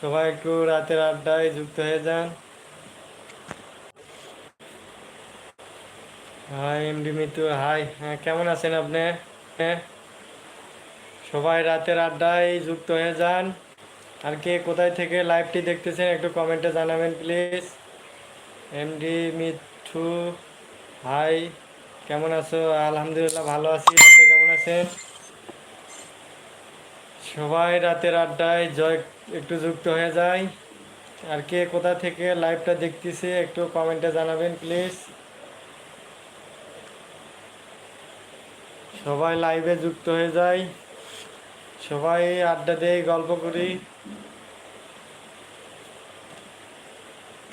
সবাই একটু রাতের আড্ডায় যুক্ত হয়ে যান। Hi MD Mitu, hi. হ্যাঁ কেমন আছেন আপনি? হ্যাঁ? সবাই রাতের আড্ডায় যুক্ত হয়ে যান। আর কে কোথায় থেকে লাইভটি দেখতেছেন একটু কমেন্টে জানাবেন, প্লিজ। MD Mithu high. কেমন আছো? আলহামদুলিল্লাহ, ভালো আছি। আপনি কেমন আছেন? সবাই রাতের আড্ডায় জয় একটু যুক্ত হয়ে যায়। আর কে কোথা থেকে লাইভটা দেখতেছে একটু কমেন্টে জানাবেন প্লিজ সবাই লাইভে যুক্ত হয়ে যায়। সবাই আড্ডা দেই গল্প করি।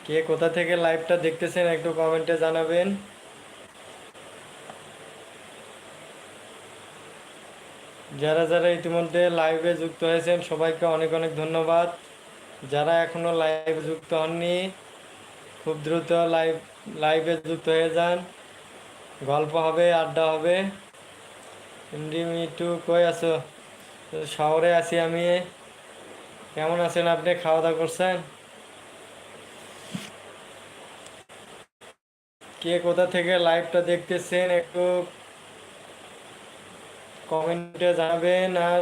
কে কোথা থেকে লাইভটা দেখতেছেন একটু কমেন্টে জানাবেন। যারা যারা ইতিমধ্যে লাইভে যুক্ত হয়েছেন, সবাইকে অনেক অনেক ধন্যবাদ। যারা এখনও লাইভে যুক্ত হননি, খুব দ্রুত লাইভ লাইভে যুক্ত হয়ে যান। গল্প হবে, আড্ডা হবে। মিটু কই আছো? শহরে আছি আমি। কেমন আছেন আপনি? খাওয়া দাওয়া করছেন? কে কোথা থেকে লাইভটা দেখতেছেন একটু কমেন্টে জানাবেন আর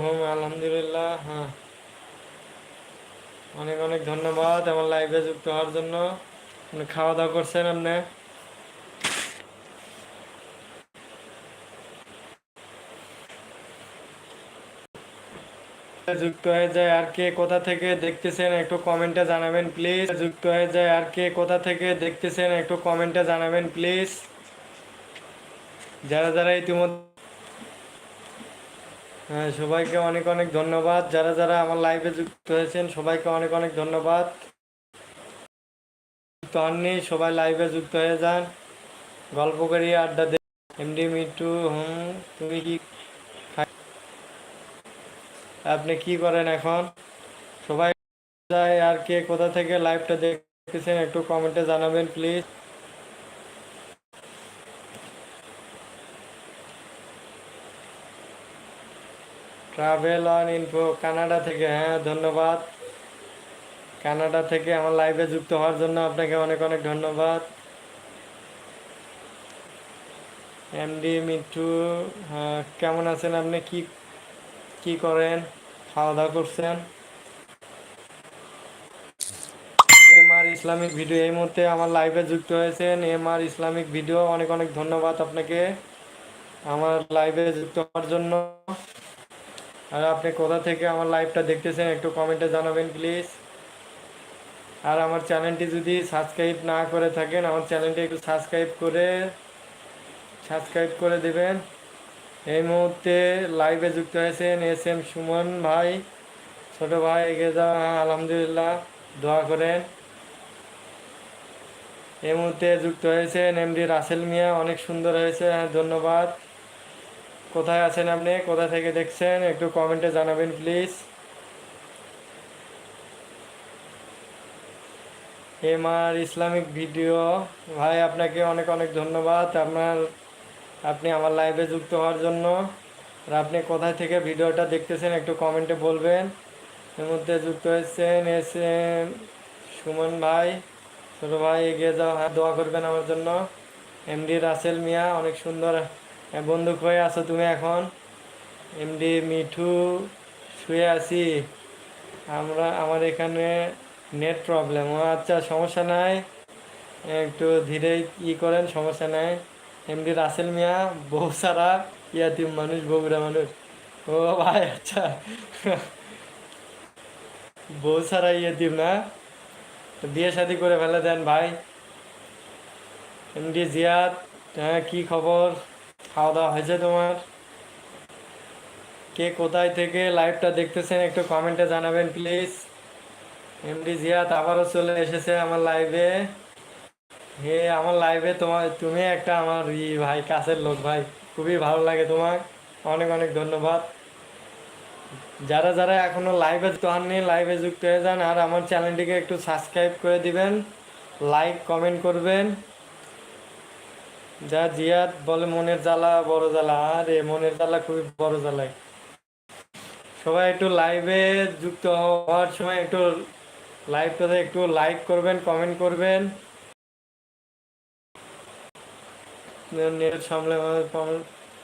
হোম, আলহামদুলিল্লাহ হ্যাঁ। অনেক অনেক ধন্যবাদ আমার লাইভে যুক্ত হওয়ার জন্য। খাওয়া দাওয়া করছেন আপনি? যুক্ত হয়ে যায় আর কে কোথা থেকে দেখতেছেন একটু কমেন্টে জানাবেন প্লিজ যুক্ত হয়ে যায় আর কে কোথা থেকে দেখতেছেন একটু কমেন্টে জানাবেন প্লিজ যারা যারা ইতিমধ্যে হ্যাঁ সবাইকে অনেক অনেক ধন্যবাদ। যারা যারা আমার লাইভে যুক্ত হয়েছেন, সবাইকে অনেক অনেক ধন্যবাদ। যুক্ত হননি, সবাই লাইভে যুক্ত হয়ে যান। গল্প করি, আড্ডা দে এমডি মিটু, হুম, তুমি কি আপনি কি করেন এখন? সবাই আর কে কোথা থেকে লাইভটা দেখতেছেন একটু কমেন্টে জানাবেন please travel on info Canada থেকে হ্যাঁ ধন্যবাদ। কানাডা থেকে আমার লাইভে যুক্ত হওয়ার জন্য আপনাকে অনেক অনেক ধন্যবাদ। এমডি মিঠু হ্যাঁ, কেমন আছেন আপনি? কি কি করেন? খাওয়া দাওয়া করছেন? এম আর ইসলামিক ভিডিও এই মুহূর্তে আমার লাইভে যুক্ত হয়েছেন। এম আর ইসলামিক ভিডিও অনেক অনেক ধন্যবাদ আপনাকে। আমার লাইভে যুক্ত হওয়ার জন্য। আর আপনি কোথা থেকে আমার লাইভটা দেখতেছেন একটু কমেন্টে জানাবেন প্লিজ আর আমার চ্যানেলটি যদি সাবস্ক্রাইব না করে থাকেন, আমার চ্যানেলটি একটু সাবস্ক্রাইব করে সাবস্ক্রাইব করে দেবেন। এই মুহূর্তে লাইভে যুক্ত হয়েছেন এস এম সুমন ভাই, ছোট ভাই এগিয়ে যাওয়া আলহামদুলিল্লাহ, দোয়া করেন। এই মুহূর্তে যুক্ত হয়েছেন এমডি রাসেল মিয়া, অনেক সুন্দর হয়েছে হ্যাঁ ধন্যবাদ। কোথায় আছেন আপনি? কোথা থেকে দেখছেন? একটু কমেন্টে জানাবেন please M R Islamic video. ভাই, আপনাকে অনেক অনেক ধন্যবাদ। আপনার, আপনি আমার লাইভে যুক্ত হওয়ার জন্য। আর আপনি কোথায় থেকে ভিডিওটা দেখতেছেন, একটু কমেন্টে বলবেন। এর মধ্যে যুক্ত হয়েছেন এস সুমন ভাই। ছোটো ভাই, এগিয়ে যাও হ্যাঁ দোয়া করবেন আমার জন্য। এমডি রাসেল মিয়া, অনেক সুন্দর বন্ধু কই আছো তুমি এখন? এমডি মিঠু, শুয়ে আছি। আমরা, আমার এখানে নেট প্রবলেম। আচ্ছা সমস্যা নাই? একটু ধীরে ই করেন, সমস্যা নাই। এমডি রাসেল মিয়া, বউ সারা ইয়াতিম মানুষ, বগুড়া মানুষ। ও ভাই আচ্ছা। বউ সারা ইয়াতিম না? বিয়ে শাদি করে ফেলে দেন ভাই। এমডি জিয়াদ হ্যাঁ কি খবর? খাওয়া দাওয়া হয়েছে তোমার? কে কোথায় থেকে লাইভটা দেখতেছেন একটু কমেন্টে জানাবেন প্লিজ এমডি জিয়াদ আবারও চলে এসেছে আমার লাইভে হে, আমার লাইভে তোমার, তুমি একটা আমার ই ভাই, কাছের লোক ভাই। খুবই ভালো লাগে তোমার। অনেক অনেক ধন্যবাদ। যারা যারা এখনও লাইভে হননি লাইভে যুক্ত হয়ে যান আর আমার চ্যানেলটিকে একটু সাবস্ক্রাইব করে দিবেন। লাইক কমেন্ট করবেন। যা জিয়াদ বলে মনের জ্বালা, বড় জ্বালা। আরে, মনের জ্বালা খুবই বড় জ্বালায় সবাই একটু লাইভে যুক্ত হওয়ার সময় একটু লাইভটাতে একটু লাইক করবেন কমেন্ট করবেন। নেট সামলে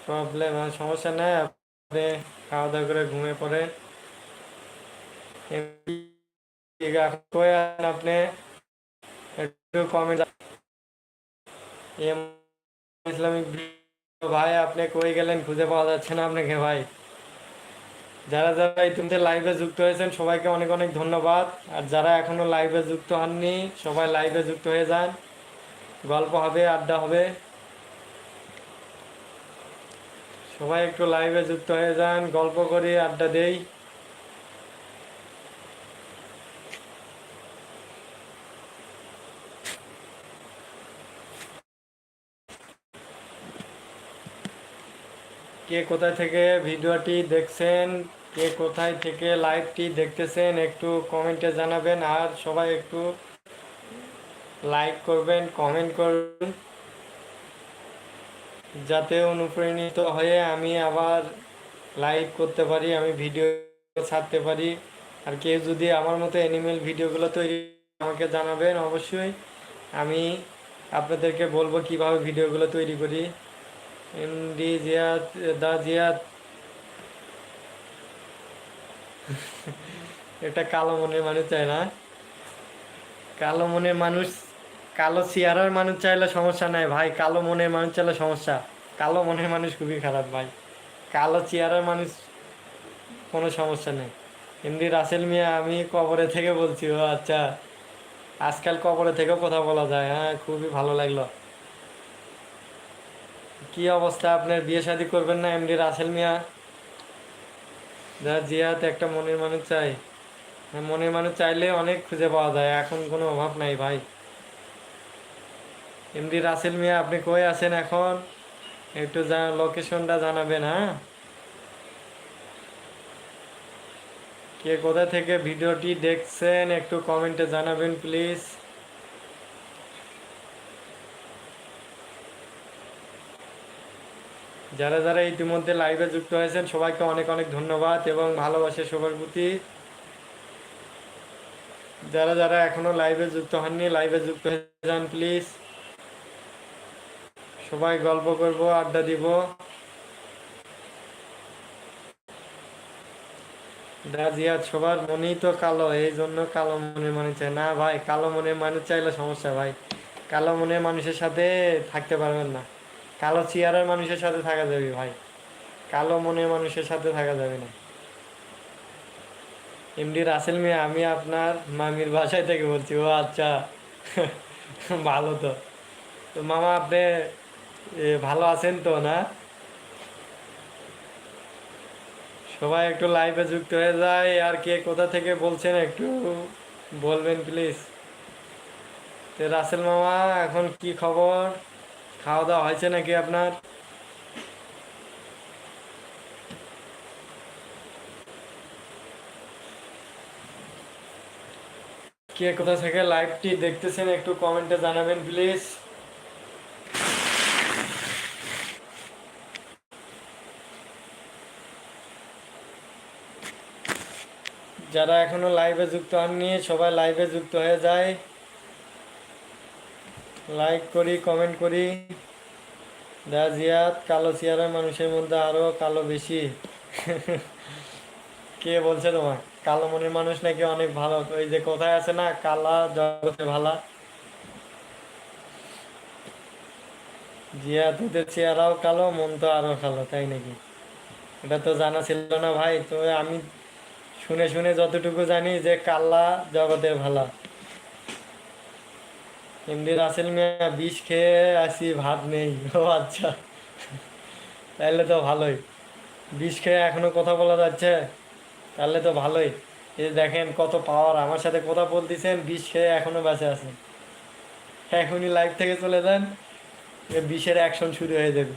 প্রবলেম সমস্যা নেই। আপনি খাওয়া দাওয়া করে ঘুমিয়ে আছেন আপনি। একটু কমেন্ট ইসলামিক ভাই আপনি কই গেলেন? খুঁজে পাওয়া যাচ্ছে না আপনাকে ভাই। যারা যারা ইতিমধ্যে লাইভে যুক্ত হয়েছেন, সবাইকে অনেক অনেক ধন্যবাদ। আর যারা এখনও লাইভে যুক্ত হননি, সবাই লাইভে যুক্ত হয়ে যান। গল্প হবে, আড্ডা হবে। সবাই একটু লাইভে যুক্ত হয়ে যান, গল্প করি, আড্ডা দেই। কে কোথায় থেকে ভিডিওটি দেখছেন, কে কোথায় থেকে লাইভটি দেখতেছেন একটু কমেন্টে জানাবেন আর সবাই একটু লাইক করবেন, কমেন্ট করবেন। যাতে অনুপ্রাণিত হয়ে আমি আবার লাইভ করতে পারি, আমি ভিডিও ছাড়তে পারি। আর কেউ যদি আমার মতো অ্যানিমেল ভিডিওগুলো তৈরি আমাকে জানাবেন, অবশ্যই আমি আপনাদেরকে বলব কীভাবে ভিডিওগুলো তৈরি করি। জিয়াদ, দা এটা কালো মনের মানুষ চায় না। কালো মনের মানুষ, কালো চেয়ারার মানুষ চাইলে সমস্যা নাই ভাই। কালো মনের মানুষ চাইলে সমস্যা। কালো মনের মানুষ খুবই খারাপ ভাই। কালো চেয়ারার মানুষ কোনো সমস্যা নেই। এমনি রাসেল মিয়া, আমি কবরে থেকে বলছি, ও আচ্ছা। আজকাল কবরে থেকেও কথা বলা যায় হ্যাঁ খুবই ভালো লাগল। কি অবস্থা আপনার? বিয়ে শাদী করবেন না এমডি রাসেল মিয়া? যা জিয়াত একটা মনের মানুষ চাই। হ্যাঁ, মনের মানুষ চাইলে অনেক খুঁজে পাওয়া যায় এখন কোনো অভাব নাই ভাই। এমডি রাসেল মিয়া আপনি কই আছেন এখন? একটু লোকেশনটা জানাবেন হ্যাঁ? কে কোথা থেকে ভিডিওটি দেখছেন একটু কমেন্টে জানাবেন প্লিজ যারা যারা ইতিমধ্যে লাইভে যুক্ত হয়েছেন, সবাইকে অনেক অনেক ধন্যবাদ এবং ভালোবাসে, সবার প্রতি। যারা যারা এখনও লাইভে যুক্ত হননি লাইভে যুক্ত হয়ে যান প্লিজ সবাই গল্প করব, আড্ডা দিব। জিয়াদ, সবার মনেই তো কালো, এই জন্য কালো মনে মনে চাই। না ভাই, কালো মনে মানুষ চাইলে সমস্যা, ভাই। কালো মনে মানুষের সাথে থাকতে পারবেন না। কালো চেয়ারের মানুষের সাথে থাকা যাবে ভাই। কালো মনের মানুষের সাথে থাকা যাবে না। এমডি রাসেল মিয়া, আমি আপনার মামির বাসায় থেকে বলছি, ও আচ্ছা ভালো তো। তো মামা, আপনি ভালো আছেন তো না? সবাই একটু লাইভে যুক্ত হয়ে যায়, আর কে কোথা থেকে বলছেন একটু বলবেন প্লিজ তো রাসেল মামা, এখন কি খবর? খাওয়া দাওয়া হয়েছে নাকি আপনার? কে কোথা থেকে লাইভটি দেখতেছেন একটু কমেন্টে জানাবেন প্লিজ যারা এখনও লাইভে যুক্ত হননি, সবাই লাইভে যুক্ত হয়ে যায়। লাইক করি কমেন্ট করি। দা জিয়াদ কালো চেয়ারের মানুষের মধ্যে আরও কালো বেশি। কে বলছে তোমার কালো মনের মানুষ নাকি অনেক ভালো? ওই যে কোথায় আছে না, কালা জগতে ভালা। জিয়া তোদের চেয়ারাও কালো, মন তো আরও কালো, তাই নাকি? এটা তো জানা ছিল না ভাই। তো আমি শুনে শুনে যতটুকু জানি যে কাল্লা জগতের ভালা। এমনি রাসেল মিয়া বিষ খেয়ে আসি, ভাত নেই। ও আচ্ছা। তাহলে তো ভালোই। বিষ খেয়ে এখনও কথা বলা যাচ্ছে তাহলে তো ভালোই। এই দেখেন কত পাওয়ার আমার সাথে কথা বলতেছেন, বিষ খেয়ে এখনও বেঁচে আছেন এখনই লাইভ থেকে চলে যান বিষের অ্যাকশন শুরু হয়ে যাবে।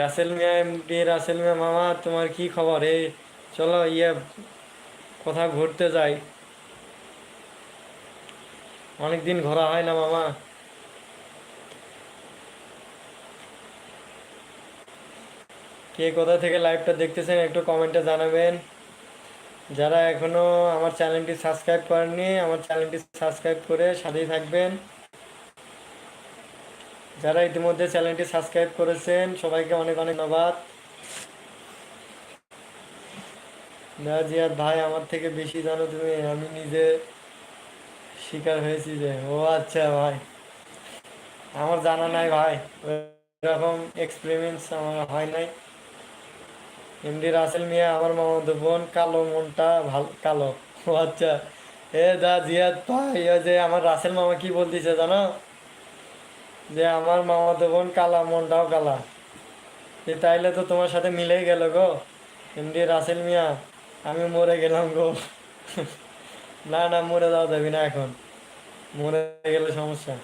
রাসেল মিয়া রাসেল মিয়া মামা, তোমার কি খবর? এই, চলো ইয়ে কোথাও ঘুরতে যাই। অনেকদিন ঘোরা হয় না মামা। কে কোথা থেকে লাইভটা দেখতেছেন একটু কমেন্টে জানাবেন। যারা এখনও আমার চ্যানেলটি সাবস্ক্রাইব করেননি, আমার চ্যানেলটি সাবস্ক্রাইব করে সাথেই থাকবেন। যারা ইতিমধ্যে চ্যানেলটি সাবস্ক্রাইব করেছেন, সবাইকে অনেক অনেক ধন্যবাদ। না, জিয়াদ ভাই, আমার থেকে বেশি জানো তুমি, আমি নিজে শিকার হয়েছি যে। ও আচ্ছা ভাই, আমার জানা নাই ভাই এরকম এক্সপেরিমেন্টস আমার হয় নাই। এমডি রাসেল মিয়া, আমার মামাতো বোন, কালো মনটা ভালো, কালো। ও আচ্ছা এ দা জিয়াদ ভাই যে আমার রাসেল মামা কি বলতেছে জানো? যে আমার মামাতো বোন কালা, মনটাও কালা। তাইলে তো তোমার সাথে মিলেই গেল গো এমডি রাসেল মিয়া। আমি মরে গেলাম গো। না না, মরে যাওয়া যাবি না এখন। মরে গেলে সমস্যা।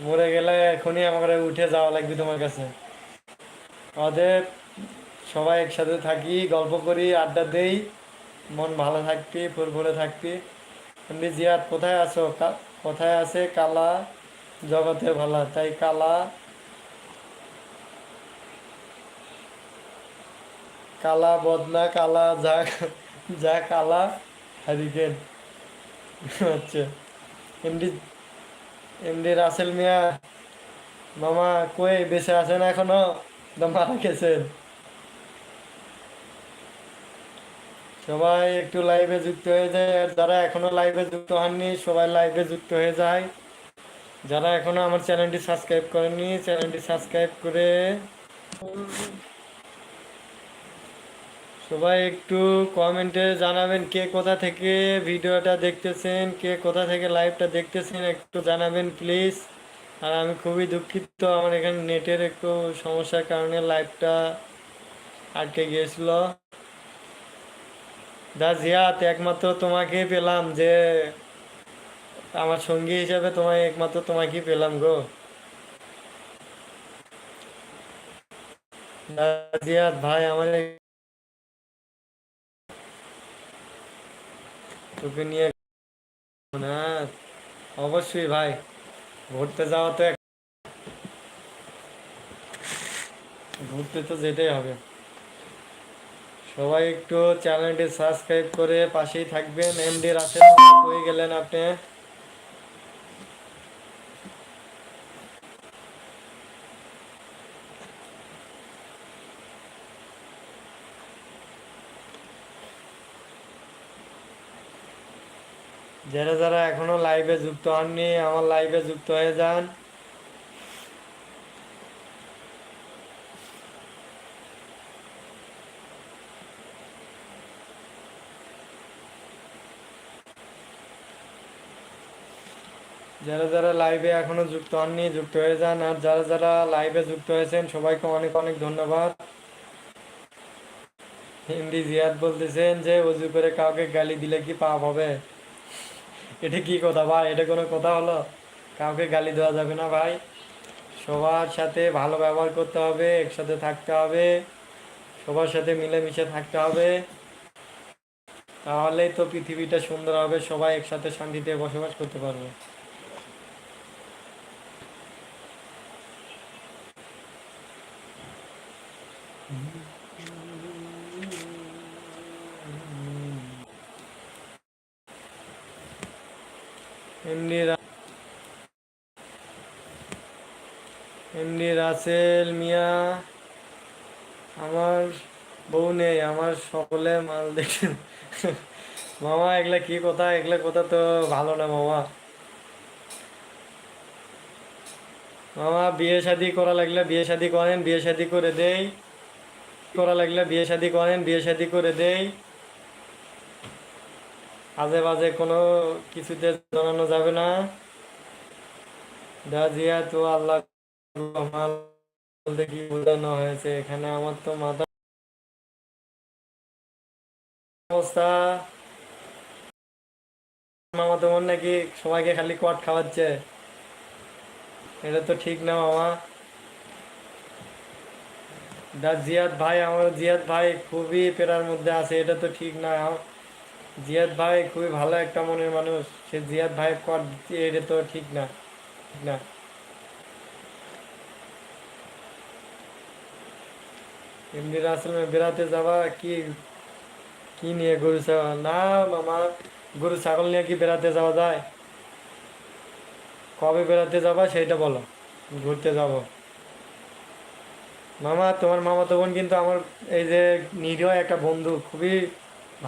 মরে গেলে এখনই আমাকে উঠে যাওয়া লাগবে তোমার কাছে। অতএব সবাই একসাথে থাকি, গল্প করি, আড্ডা দেই। মন ভালো থাকবি, ফুরফুরে থাকবি। এমনি জিয়াদ, কোথায় আছো? কোথায় আছে কালা? জগতে ভালা, তাই কালা। কালা বদনা, কালা যা যা কালা, হারিকেন। আচ্ছা। এমডি এমডি রাসেল মিয়া, মামা কই, বেঁচে আছেন এখনও? মারা গেছেন। সবাই একটু লাইভে যুক্ত হয়ে যায়, আর যারা এখনও লাইভে যুক্ত হননি, সবাই লাইভে যুক্ত হয়ে যায়। যারা এখনও আমার চ্যানেলটি সাবস্ক্রাইব করেননি চ্যানেলটি সাবস্ক্রাইব করে সবাই একটু কমেন্টে জানাবেন কে কোথা থেকে ভিডিওটা দেখতেছেন, কে কোথা থেকে লাইভটা দেখতেছেন একটু জানাবেন প্লিজ আর আমি খুবই দুঃখিত, আমার এখানে নেটের একটু সমস্যার কারণে লাইভটা আটকে গিয়েছিল। দা জিয়াত, একমাত্র তোমাকে পেলাম যে আমার সঙ্গী হিসাবে তোমায় একমাত্র তোমাকেই পেলাম গো। জিয়াত, ভাই, আমার তোকে নিয়ে অবশ্যই ভাই, ঘুরতে যাওয়া তো ঘুরতে তো যেতেই হবে। সবাই একটু চ্যানেলটি সাবস্ক্রাইব করে পাশেই থাকবেন। এমডি রাসেল হয়ে গেলেন আপনি। যারা যারা এখনও লাইভে যুক্ত হননি, আমার লাইভে যুক্ত হয়ে যান। যারা যারা লাইভে এখনও যুক্ত হননি, যুক্ত হয়ে যান। আর যারা যারা লাইভে যুক্ত হয়েছেন, সবাইকে অনেক অনেক ধন্যবাদ। হিন্দি জিয়াদ বলতেছেন যে, অজু করে কাউকে গালি দিলে কি পাপ হবে? এটা কি কথা ভাই? এটা কোনো কথা হলো? কাউকে গালি দেওয়া যাবে না ভাই। সবার সাথে ভালো ব্যবহার করতে হবে, একসাথে থাকতে হবে, সবার সাথে মিলেমিশে থাকতে হবে। তাহলেই তো পৃথিবীটা সুন্দর হবে, সবাই একসাথে শান্তিতে বসবাস করতে পারবে। এমনি এমনি রাসেল মিয়া, আমার বউ নেই, আমার সকলে মাল দেখে। মামা, এগুলা কি কথা? এগুলা কথা তো ভালো না মামা। মামা, বিয়ে শাদি করা লাগলে বিয়ে শাদি করেন, বিয়ে শাদি করে দেই। করা লাগলে বিয়ে শাদি করেন, বিয়ে শাদি করে দেই। আজে বাজে কোনো কিছুতে জানানো যাবে না। দাজিয়া তো আল্লাহ বলতে কি বোঝানো হয়েছে? এখানে আমার তো মাথা অবস্থা। মামা তোমার নাকি সবাইকে খালি খাওয়াচ্ছে। এটা তো ঠিক না মামা। দা জিয়াদ ভাই, আমার জিয়াদ ভাই খুবই পেরার মধ্যে আছে, এটা তো ঠিক না। জিয়াদ ভাই খুবই ভালো একটা মনের মানুষ। সে জিয়াদ ভাই দিচ্ছে, এটা তো ঠিক না। ঠিক না। এমনি রাসেল বেড়াতে যাবা কি কি নিয়ে গরু ছাগল? না মামা, গরু ছাগল নিয়ে কি বেড়াতে যাওয়া যায়? কবে বেড়াতে যাবা সেইটা বলো, ঘুরতে যাব। মামা, তোমার মামা তো বোন কিন্তু আমার, এই যে নিরীহ একটা বন্ধু, খুবই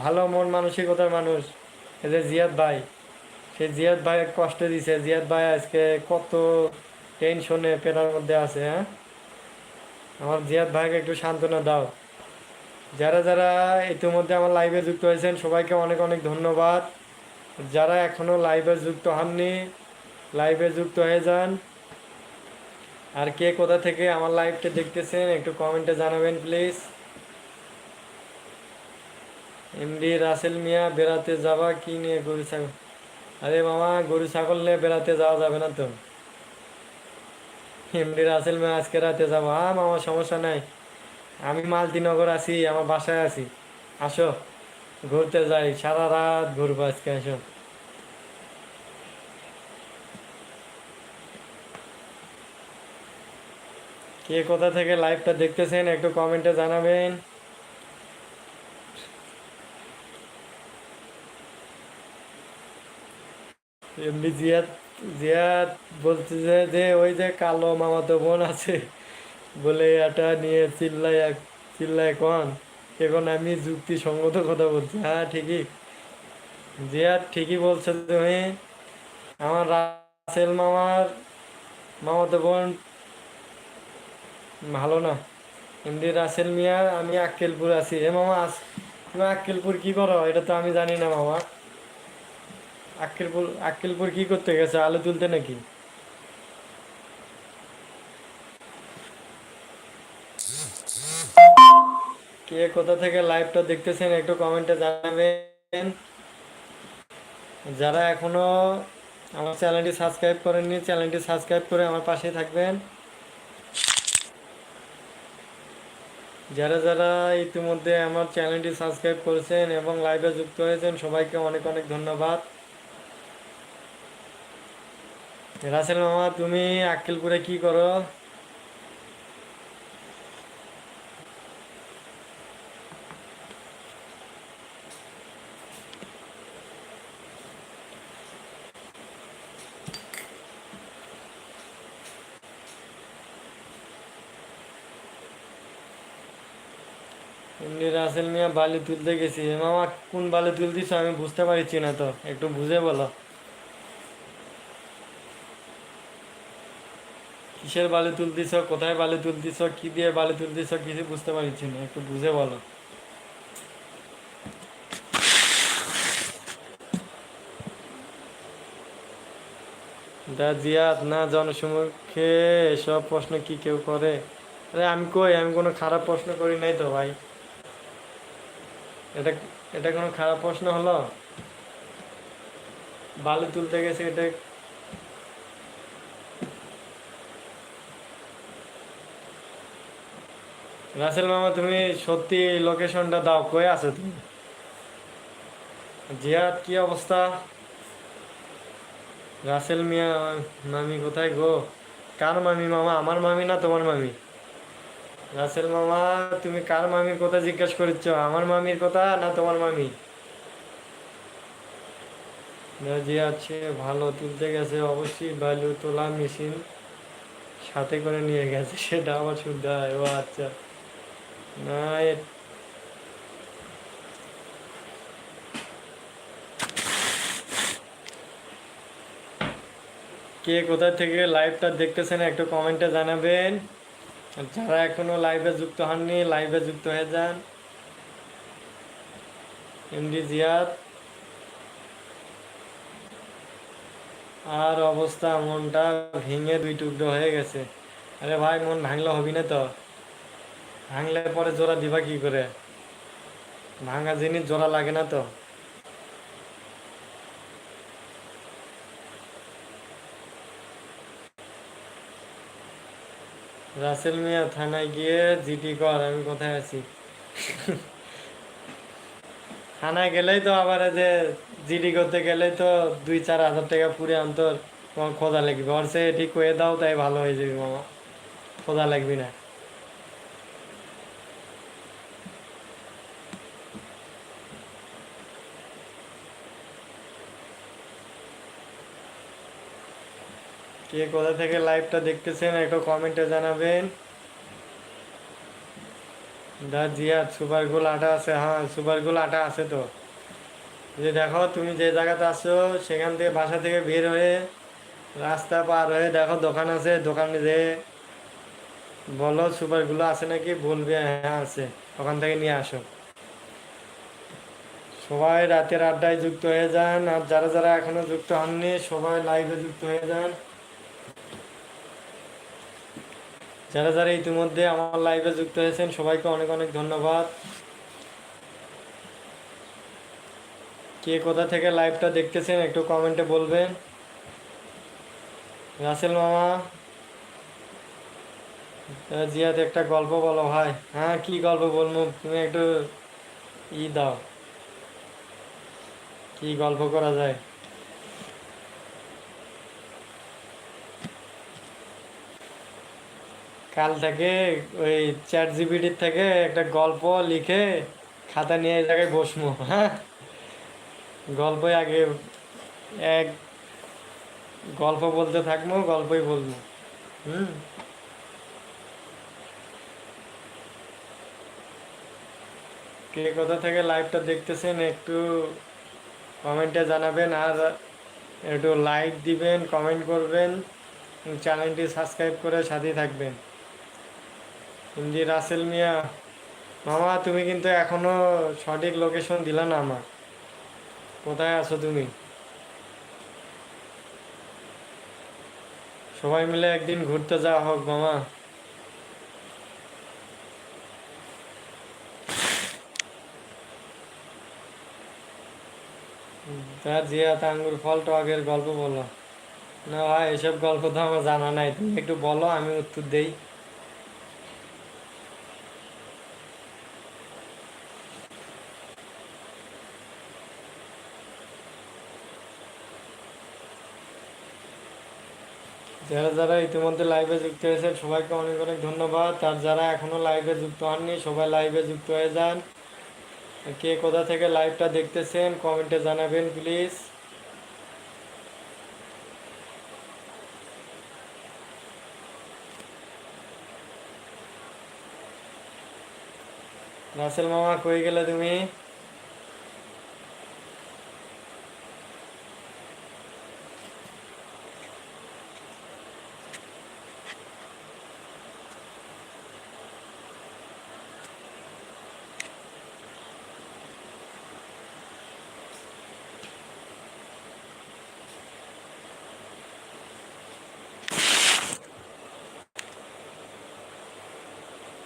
ভালো মন মানসিকতার মানুষ। এই যে জিয়াদ ভাই সে জিয়াদ ভাই কষ্ট দিছে। জিয়াদ ভাই আজকে কত টেনশনে পেটার মধ্যে আছে হ্যাঁ? আমার জিয়াদ ভাইকে একটু সান্ত্বনা দাও। যারা যারা ইতিমধ্যে আমার লাইভে যুক্ত হয়েছেন, সবাইকে অনেক অনেক ধন্যবাদ। যারা এখনও লাইভে যুক্ত হননি লাইভে যুক্ত হয়ে যান। আর কে কোথা থেকে আমার লাইভটা দেখতেছেন, একটু কমেন্টে জানাবেন প্লিজ এমডি রাসেল মিয়া, বেড়াতে যাবা কি নিয়ে গরু ছাগল আরে মামা, গরু ছাগল নিয়ে বেড়াতে যাওয়া যাবে না তো। এমডি রাসেল মিয়া আজকে রাতে যাব। হ্যাঁ মামা, সমস্যা নাই। আমি মালতিনগর আছি, আমার বাসায় আছি। আসো, ঘুরতে যাই। সারা রাত ঘুরবো আজকে, আসো। কে কোথা থেকে লাইভটা দেখতেছেন, একটু কমেন্টে জানাবেন। এমনি জিয়াদ জিয়াদ বলছে যে ওই যে কালো মামাতো বোন আছে। বলে, এটা নিয়ে চিল্লাই চিল্লাই কন। এখন আমি যুক্তিসঙ্গত কথা বলছি। হ্যাঁ ঠিকই। জিয়াদ ঠিকই বলছো, তুমি আমার রাসেল মামার মামাতো বোন ভালো না। এমডি রাসেল মিয়া, আমি আক্কেলপুর আছি। এ মামা তুমি আক্কেলপুর কি করো? এটা তো আমি জানি না মামা। আক্কেলপুর আক্কেলপুর কি করতে গেছে? আলু তুলতে নাকি? কে কোথা থেকে লাইভটা দেখতেছেন একটু কমেন্টে জানাবেন। যারা এখনও আমার চ্যানেলটি সাবস্ক্রাইব করেননি চ্যানেলটি সাবস্ক্রাইব করে আমার পাশে থাকবেন। যারা যারা ইতিমধ্যে আমার চ্যানেলটি সাবস্ক্রাইব করেছেন এবং লাইভে যুক্ত হয়েছেন, সবাইকে অনেক অনেক ধন্যবাদ। রাসেল মামা, তুমি আক্কেলপুরে কি করো? রাসেল মিয়া বালি তুলতে গেছি। মামা, কোন বালি তুলতিস আমি বুঝতে পারছি না তো, একটু বুঝে বলো। কিসের বালি তুলতেছ, কোথায় বালি তুলতেছ, কি দিয়ে বালি তুলতেছ কিছু বুঝতে পারছি না, একটু বুঝে বলো। দা জিয়াদ, না, জনসমক্ষে এসব প্রশ্ন কি কেউ করে? আরে, আমি কই? আমি কোনো খারাপ প্রশ্ন করি নাই তো ভাই। এটা এটা কোনো খারাপ প্রশ্ন হলো? বালু তুলতে গেছে, এটা রাসেল মামা, তুমি সত্যি লোকেশনটা দাও। কই আছো তুমি? জিয়াদ, কি অবস্থা? রাসেল মিয়া, মামি কোথায় গো? কার মামি মামা? আমার মামি না তোমার মামি? রাসেল মামা, তুমি কার মামির কথা জিজ্ঞেস করেছ আমার মামির কথা না তোমার মামি? যে আছে ভালো তুলতে গেছে। অবশ্যই বালু তোলা মেশিন সাথে করে নিয়ে গেছে। সেটা আবার শুনতে হয়। ও আচ্ছা। না কে কোথা থেকে লাইভটা দেখতেছেন একটু কমেন্টে জানাবেন। যারা এখনও লাইভে যুক্ত হননি লাইভে যুক্ত হয়ে যান। এমডি জিয়াদ। আর অবস্থা মনটা ভেঙে দুই টুকরো হয়ে গেছে। আরে ভাই, মন ভাঙলে হবি না তো? ভাঙলে পরে জোড়া দিবা কি করে? ভাঙা জিনিস জোড়া লাগে না তো। রাসেল মিয়া থানায় গিয়ে জিডি কর, আমি কোথায় আছি? থানায় গেলেই তো আবার যে জিডি করতে গেলেই তো দুই চার হাজার টাকা পুরে অন্তর তোমার খোঁজা লাগবে। ওর সে ঠিক করে দাও, তাই ভালো হয়ে যাবে মামা। খোঁজা লাগবে না। কে কোথা থেকে লাইভটা দেখতেছেন, একটু কমেন্টে জানাবেন। দা জিয়াদ সুপার গোল আটা আছে হ্যাঁ সুপার গোল আটা আছে তো। যে দেখো, তুমি যে জায়গাতে আসছো সেখান থেকে বাসা থেকে বের হয়ে রাস্তা পার হয়ে দেখো, দোকান আছে, দোকানে যে বলো সুপারগুলো আছে নাকি, বলবে হ্যাঁ আছে। ওখান থেকে নিয়ে আসো। সবাই রাতের আড্ডায় যুক্ত হয়ে যান, আর যারা যারা এখনও যুক্ত হননি, সবাই লাইভে যুক্ত হয়ে যান। যারা যারা ইতিমধ্যে আমার লাইভে যুক্ত হয়েছেন, সবাইকে অনেক অনেক ধন্যবাদ। কে কোথা থেকে লাইভটা দেখতেছেন একটু কমেন্টে বলবেন। রাসেল মামা জিয়াদ, একটা গল্প বলো ভাই। হ্যাঁ কি গল্প বলব? তুমি একটু ই দাও। কি গল্প করা যায়? কাল থেকে ওই চ্যাট জিবিটির থেকে একটা গল্প লিখে খাতা নিয়ে এই জায়গায় বসবো হ্যাঁ? গল্পই আগে এক, গল্প বলতে থাকব গল্পই বলব হুম? কে কোথা থেকে লাইভটা দেখতেছেন একটু কমেন্টে জানাবেন আর একটু লাইক দিবেন কমেন্ট করবেন। চ্যানেলটি সাবস্ক্রাইব করে সাথেই থাকবেন। হিন্দি রাসেল মিয়া, মামা, তুমি কিন্তু এখনও সঠিক লোকেশন দিলা না আমার কোথায় আছো তুমি? সবাই মিলে একদিন ঘুরতে যাওয়া হোক মামা। তার জিয়াত আঙ্গুর ফল, টগের গল্প বলো। না ভাই, এসব গল্প তো আমার জানা নাই, তুমি একটু বলো, আমি উত্তর দেই। যারা যারা ইতিমধ্যে লাইভে যুক্ত হয়েছে সবাইকে অনেক অনেক ধন্যবাদ। আর যারা এখনও লাইভে যুক্ত হননি, সবাই লাইভে যুক্ত হয়ে যান। কে কোথা থেকে লাইভটা দেখতেছেন কমেন্টে জানাবেন প্লিজ রাসেল মামা, কই গেলে তুমি?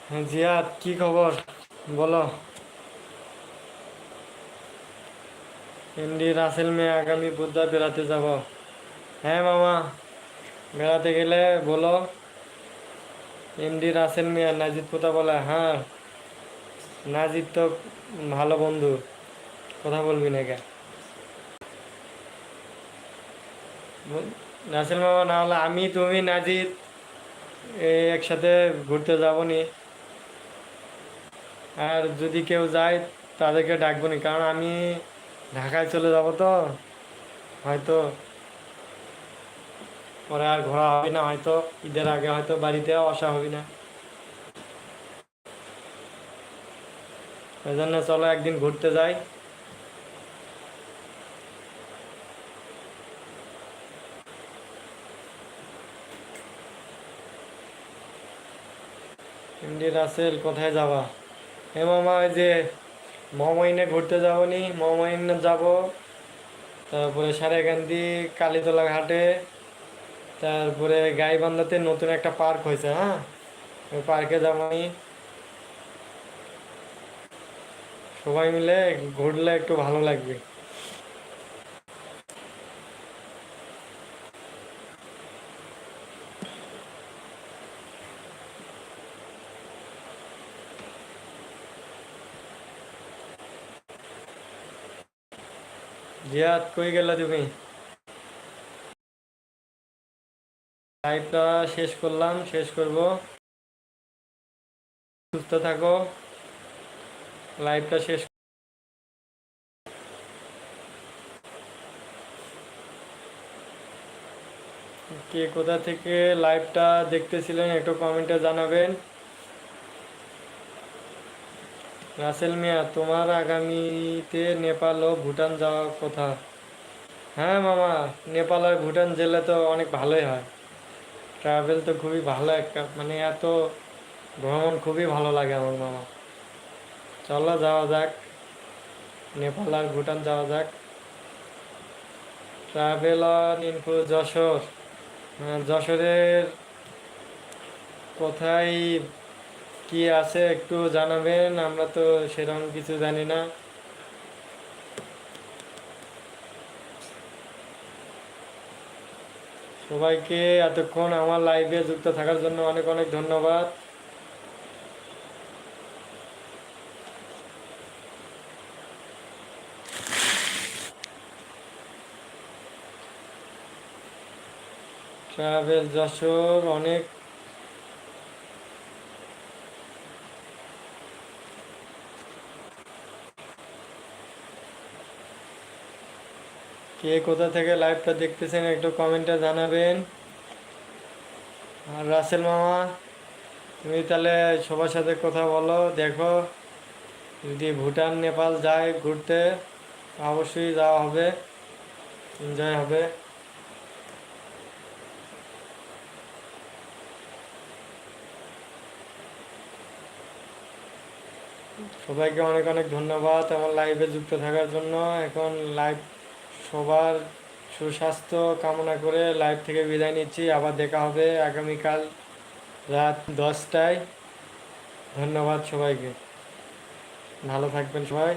জিয়াদ, কি খবর? বলো। এমডি রাসেল মেয়ে আগামী বুধবার বেড়াতে যাব। হ্যাঁ মামা। বেড়াতে গেলে বলো। এমডি রাসেল মিয়া, নাজিদ পোতা বলে। হ্যাঁ নাজিদ তো ভালো বন্ধু। কথা বলবি না কে রাসেল মামা, না হলে আমি, তুমি, নাজিদ একসাথে ঘুরতে যাব নি আর যদি কেউ যায়, তাদেরকে ডাকবো নি। কারণ আমি ঢাকায় চলে যাব তো, হয়তো পরে আর ঘোরা হবে না, হয়তো ঈদের আগে হয়তো বাড়িতে আসা হবে না। ওই জন্য চলো একদিন ঘুরতে যাই। এমডি রাসেল, কোথায় যাবা? হে মামা ওই যে মহামাইনে ঘুরতে যাব নি মহামাইনে যাব। তারপরে সারেকান্দি কালীতলা ঘাটে, তারপরে গাইবান্ধাতে নতুন একটা পার্ক হয়েছে হ্যাঁ? ওই পার্কে যাব আমি সবাই মিলে ঘুরলে একটু ভালো লাগবে। জিয়াদ কই গেল তুমি। লাইভটা শেষ করলাম, শেষ করব। সুস্থ থাকো। লাইভটা শেষ কে কোথা থেকে লাইভটা দেখতেছিলেন একটু কমেন্টে জানাবেন। রাসেল মিয়া, তোমার আগামীতে নেপাল ও ভুটান যাওয়ার কথা। হ্যাঁ মামা, নেপাল আর ভুটান জেলে তো অনেক ভালোই হয়। ট্রাভেল তো খুবই ভালো একটা মানে এত ভ্রমণ খুবই ভালো লাগে আমার মামা। চলো যাওয়া যাক, নেপাল আর ভুটান যাওয়া যাক। Travel on info Jessore. যশোরের কোথায় কি আছে একটু জানাবেন, আমরা তো সেরকম কিছু জানি না। সবাইকে এতক্ষণ আমার লাইভে যুক্ত থাকার জন্য অনেক অনেক ধন্যবাদ। ট্রাভেল যশোর, অনেক কে কোথা থেকে লাইভটা দেখতেছেন একটু কমেন্টে জানাবেন। আর রাসেল মামা, তুমি তাহলে সবার সাথে কথা বলো, দেখো, যদি ভুটান, নেপাল যায় ঘুরতে, অবশ্যই যাওয়া হবে এনজয় হবে। সবাইকে অনেক অনেক ধন্যবাদ আমার লাইভে যুক্ত থাকার জন্য। এখন লাইভ সবার সুস্বাস্থ্য কামনা করে লাইভ থেকে বিদায় নিচ্ছি। আবার দেখা হবে আগামীকাল রাত দশটায়। ধন্যবাদ সবাইকে। ভালো থাকবেন সবাই।